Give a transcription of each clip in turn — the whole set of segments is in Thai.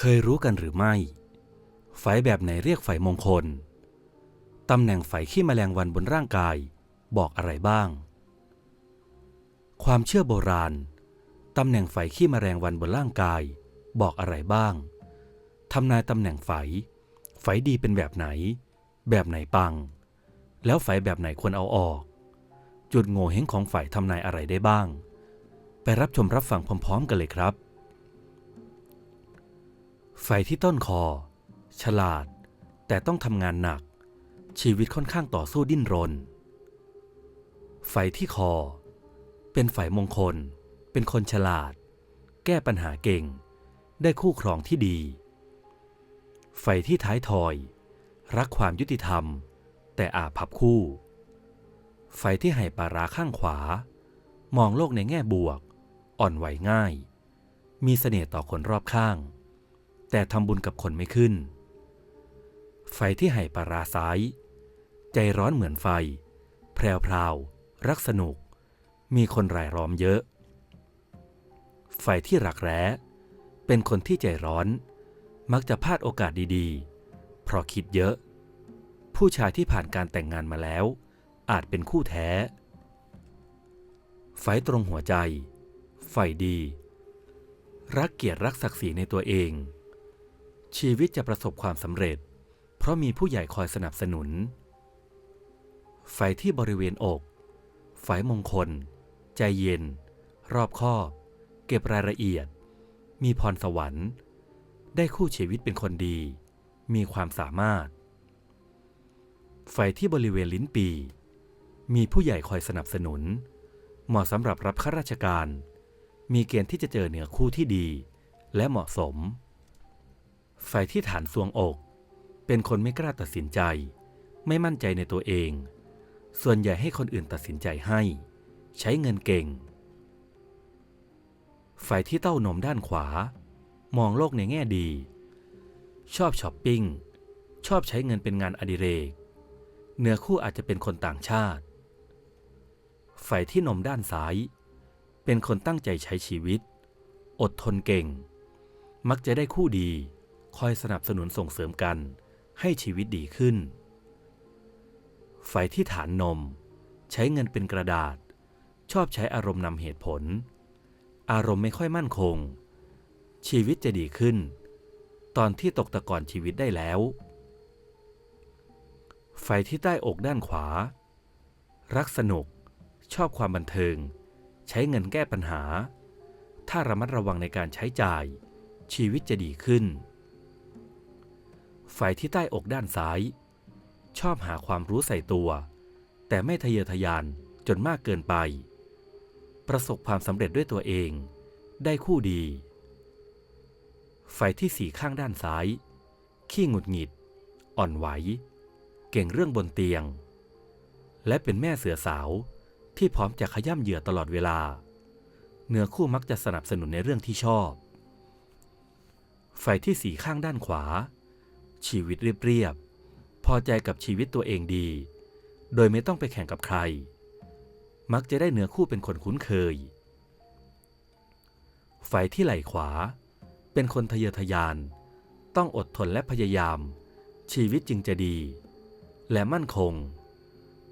เคยรู้กันหรือไม่ไฝแบบไหนเรียกไฝมงคล ตำแหน่งไฝขี้แมลงวันบนร่างกายบอกอะไรบ้าง ความเชื่อโบราณ ตำแหน่งไฝขี้แมลงวันบนร่างกาย บอกอะไรบ้าง ทำนายตำแหน่งไฝไฝดีเป็นแบบไหน แบบไหนปัง แล้วไฝแบบไหนควรเอาออก จุดโง่เฮงของไฝทำนายอะไรได้บ้าง ไปรับชมรับฟังพร้อม ๆ กันเลยครับ ไฟที่ต้นคอ ฉลาด แต่ต้องทำงานหนัก ชีวิตค่อนข้างต่อสู้ดิ้นรน ไฟที่คอ เป็นไฟมงคล เป็นคนฉลาด แก้ปัญหาเก่ง ได้คู่ครองที่ดี ไฟที่ท้ายทอย รักความยุติธรรม แต่อาพับคู่ ไฟที่ไหปลาราข้างขวา มองโลกในแง่บวก อ่อนไหวง่าย มีเสน่ห์ต่อคนรอบข้าง แต่ทำบุญกับคนไม่ขึ้น ไฟที่ไหปลาราซ้าย ใจร้อนเหมือนไฟ แพรวพราว รักสนุก มีคนรายล้อมเยอะ ไฟที่รักแร้ เป็นคนที่ใจร้อน มักจะพลาดโอกาสดีๆ เพราะคิดเยอะ ผู้ชายที่ผ่านการแต่งงานมาแล้ว อาจเป็นคู่แท้ ไฟตรงหัวใจ ไฟดี รักเกียรติรักศักดิ์ศรีในตัวเอง ชีวิตจะประสบความสำเร็จ เพราะมีผู้ใหญ่คอยสนับสนุน ไฟที่บริเวณอกไฟมงคล ใจเย็น รอบคอบ เก็บรายละเอียด มีพรสวรรค์ ได้คู่ชีวิตเป็นคนดี มีความสามารถ ไฟที่บริเวณลิ้นปี มีผู้ใหญ่คอยสนับสนุน เหมาะสำหรับรับข้าราชการ มีเกณฑ์ที่จะเจอเหนือคู่ที่ดี และเหมาะสม ไฟที่ฐานสวงอก เป็นคนไม่กล้าตัดสินใจ ไม่มั่นใจในตัวเอง ส่วนใหญ่ให้คนอื่นตัดสินใจให้ ใช้เงินเก่งไฟที่เต้านมด้านขวา มองโลกในแง่ดี ชอบช้อปปิ้ง ชอบใช้เงินเป็นงานอดิเรก เนื้อคู่อาจจะเป็นคนต่างชาติไฟที่นมด้านซ้าย เป็นคนตั้งใจใช้ชีวิต อดทนเก่ง มักจะได้คู่ดี คอยสนับสนุนส่งเสริมกันให้ชีวิตดีขึ้น ไฟที่ฐานนม ใช้เงินเป็นกระดาษ ชอบใช้อารมณ์นำเหตุผล อารมณ์ไม่ค่อยมั่นคง ชีวิตจะดีขึ้น ตอนที่ตกตะกอนชีวิตได้แล้ว ไฟที่ใต้อกด้านขวา รักสนุก ชอบความบันเทิง ใช้เงินแก้ปัญหา ถ้าระมัดระวังในการใช้จ่าย ชีวิตจะดีขึ้น ไฟที่ใต้อกด้านซ้าย ชอบหาความรู้ใส่ตัว แต่ไม่ทะเยอทะยานจนมากเกินไป ประสบความสำเร็จด้วยตัวเอง ได้คู่ดีไฟที่สีข้างด้านซ้าย ขี้หงุดหงิด อ่อนไหว เก่งเรื่องบนเตียง และเป็นแม่เสือสาวที่พร้อมจะขย่ำเหยื่อตลอดเวลา เนื้อคู่มักจะสนับสนุนในเรื่องที่ชอบไฟที่สีข้างด้านขวา ชีวิตเรียบๆ พอใจกับชีวิตตัวเองดี โดยไม่ต้องไปแข่งกับใคร มักจะได้เนื้อคู่เป็นคนคุ้นเคยไฟที่ไหลขวา เป็นคนทะเยอทะยาน ต้องอดทนและพยายาม ชีวิตจึงจะดี และมั่นคง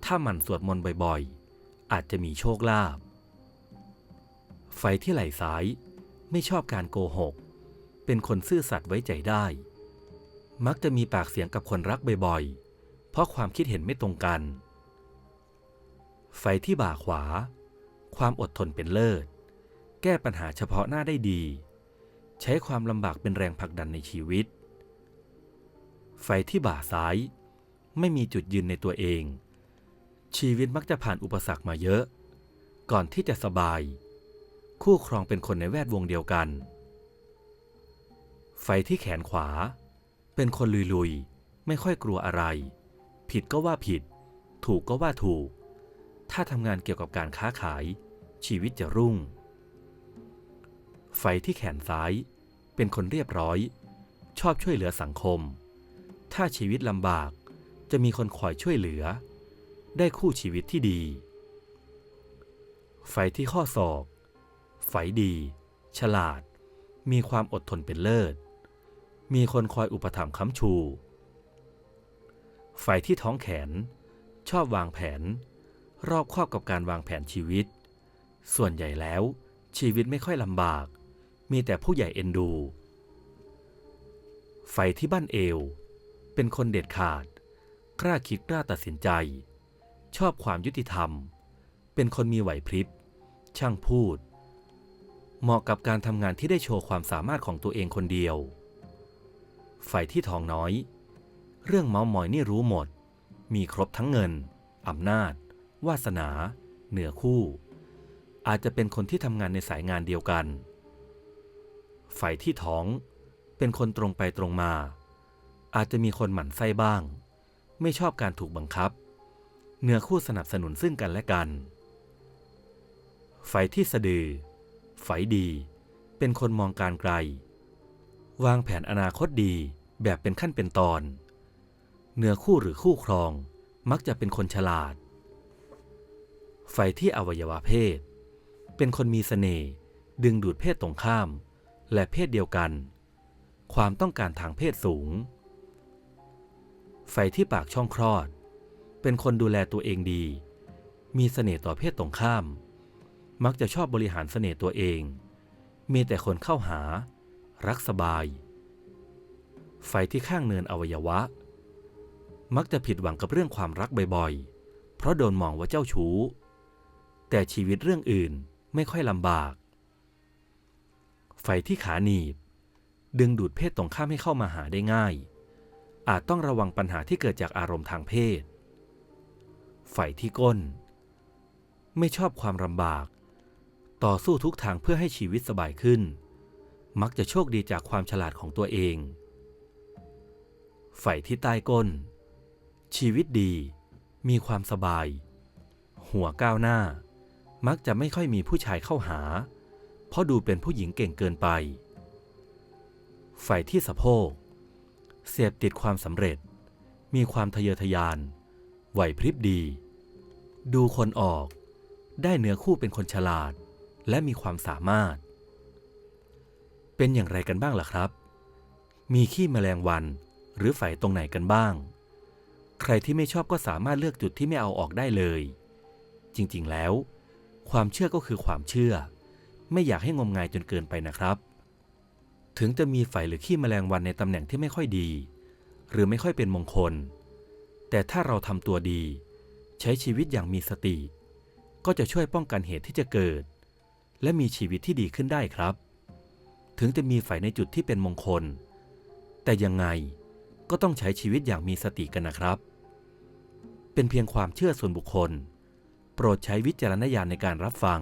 ถ้าหมั่นสวดมนต์บ่อยๆ อาจจะมีโชคลาภไฟที่ไหล่ซ้ายไม่ชอบการโกหก เป็นคนซื่อสัตย์ไว้ใจได้ มักจะมีปากเสียงกับคนรักบ่อยๆ เพราะความคิดเห็นไม่ตรงกัน ไฟที่บ่าขวา ความอดทนเป็นเลิศ แก้ปัญหาเฉพาะหน้าได้ดี ใช้ความลำบากเป็นแรงผลักดันในชีวิต ไฟที่บ่าซ้าย ไม่มีจุดยืนในตัวเอง ชีวิตมักจะผ่านอุปสรรคมาเยอะ ก่อนที่จะสบาย คู่ครองเป็นคนในแวดวงเดียวกัน ไฟที่แขนขวา เป็นคนลุยๆ ไม่ค่อยกลัวอะไร ผิดก็ว่าผิด ถูกก็ว่าถูก ถ้าทำงานเกี่ยวกับการค้าขาย ชีวิตจะรุ่ง ไฟที่แขนซ้าย เป็นคนเรียบร้อย ชอบช่วยเหลือสังคม ถ้าชีวิตลำบากจะมีคนคอยช่วยเหลือ ได้คู่ชีวิตที่ดี ไฟที่ข้อศอก ไฟดี ฉลาด มีความอดทนเป็นเลิศ มีคนคอยอุปถัมภ์ค้ำชูไฟที่ท้องแขน ชอบวางแผน รอบครอบกับการวางแผนชีวิต ส่วนใหญ่แล้ว ชีวิตไม่ค่อยลำบาก มีแต่ผู้ใหญ่เอ็นดูไฟที่บ้านเอว เป็นคนเด็ดขาด กล้าคิดกล้าตัดสินใจ ชอบความยุติธรรม เป็นคนมีไหวพริบ ช่างพูด เหมาะกับการทำงานที่ได้โชว์ความสามารถของตัวเองคนเดียว ไฟที่ทองน้อย เรื่องเมาส์มอยนี่รู้หมด มีครบทั้งเงิน อำนาจ วาสนา เหนือคู่ อาจจะเป็นคนที่ทำงานในสายงานเดียวกันไฟที่ท้อง เป็นคนตรงไปตรงมา อาจจะมีคนหมั่นไส้บ้าง ไม่ชอบการถูกบังคับ เหนือคู่สนับสนุนซึ่งกันและกันไฟที่สะดือไฟดี เป็นคนมองการไกล วางแผนอนาคตดีแบบเป็นขั้นเป็นตอน เนื้อคู่หรือคู่ครองมักจะเป็นคนฉลาด ไฟที่อวัยวะเพศ เป็นคนมีเสน่ห์ดึงดูดเพศตรงข้าม และเพศเดียวกัน ความต้องการทางเพศสูง ไฟที่ปากช่องคลอด เป็นคนดูแลตัวเองดี มีเสน่ห์ต่อเพศตรงข้าม มักจะชอบบริหารเสน่ห์ตัวเอง มีแต่คนเข้าหา รักสบาย ไฟที่ข้างเนินอวัยวะ มักจะผิดหวังกับเรื่องความรักบ่อยๆ เพราะโดนมองว่าเจ้าชู้ แต่ชีวิตเรื่องอื่นไม่ค่อยลำบาก ไฟที่ขาหนีบ ดึงดูดเพศตรงข้ามให้เข้ามาหาได้ง่าย อาจต้องระวังปัญหาที่เกิดจากอารมณ์ทางเพศ ไฟที่ก้น ไม่ชอบความลำบาก ต่อสู้ทุกทางเพื่อให้ชีวิตสบายขึ้น มักจะโชคดีจากความฉลาดของตัวเองไฟที่ใต้ก้น ชีวิตดี มีความสบาย หัวก้าวหน้า มักจะไม่ค่อยมีผู้ชายเข้าหา เพราะดูเป็นผู้หญิงเก่งเกินไปไฟที่สะโพก เสพติดความสำเร็จ มีความทะเยอทะยาน ไหวพริบดี ดูคนออก ได้เนื้อคู่เป็นคนฉลาด และมีความสามารถ เป็นอย่างไรกันบ้างล่ะครับ มีขี้แมลงวัน หรือไฝตรงไหนกันบ้าง ใครที่ไม่ชอบก็สามารถเลือกจุดที่ไม่เอาออกได้เลย จริงๆแล้ว ความเชื่อก็คือความเชื่อ ไม่อยากให้งมงายจนเกินไปนะครับ ถึงจะมีไฝหรือขี้แมลงวันในตำแหน่งที่ไม่ค่อยดี หรือไม่ค่อยเป็นมงคล แต่ถ้าเราทำตัวดี ใช้ชีวิตอย่างมีสติ ก็จะช่วยป้องกันเหตุที่จะเกิด และมีชีวิตที่ดีขึ้นได้ครับ ถึงจะมีไฟในจุดที่เป็นมงคล แต่ยังไงก็ต้องใช้ชีวิตอย่างมีสติกันนะครับ เป็นเพียงความเชื่อส่วนบุคคล โปรดใช้วิจารณญาณในการรับฟัง